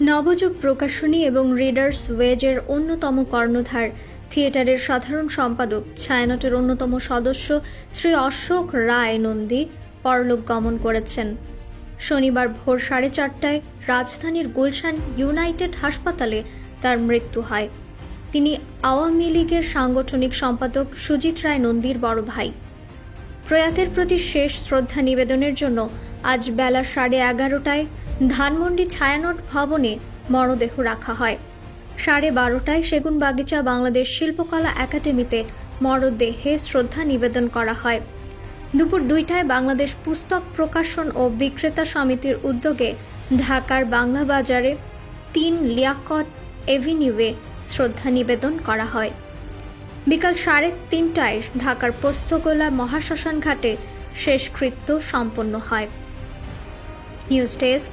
নবযুগ প্রকাশনী এবং রিডার্স ওয়েজের অন্যতম কর্ণধার, থিয়েটারের সাধারণ সম্পাদক, ছায়ানটের অন্যতম সদস্য শ্রী অশোক রায় নন্দী পরলোক গমন করেছেন। শনিবার ভোর সাড়ে চারটায় রাজধানীর গুলশান ইউনাইটেড হাসপাতালে তার মৃত্যু হয়। তিনি আওয়ামী লীগের সাংগঠনিক সম্পাদক সুজিত রায় নন্দীর বড় ভাই। প্রয়াতের প্রতি শেষ শ্রদ্ধা নিবেদনের জন্য আজ বেলা সাড়ে এগারোটায় ধানমন্ডি ছায়ানট ভবনে মরদেহ রাখা হয়। সাড়ে বারোটায় সেগুন বাগিচা বাংলাদেশ শিল্পকলা একাডেমিতে মরদেহে শ্রদ্ধা নিবেদন করা হয়। দুপুর দুইটায় বাংলাদেশ পুস্তক প্রকাশন ও বিক্রেতা সমিতির উদ্যোগে ঢাকার বাংলা বাজারে তিন লিয়াকট এভিনিউয়ে শ্রদ্ধা নিবেদন করা হয়। বিকাল সাড়ে তিনটায় ঢাকার পোস্তগোলা মহাশ্মশান ঘাটে শেষকৃত্য সম্পন্ন হয়। News desk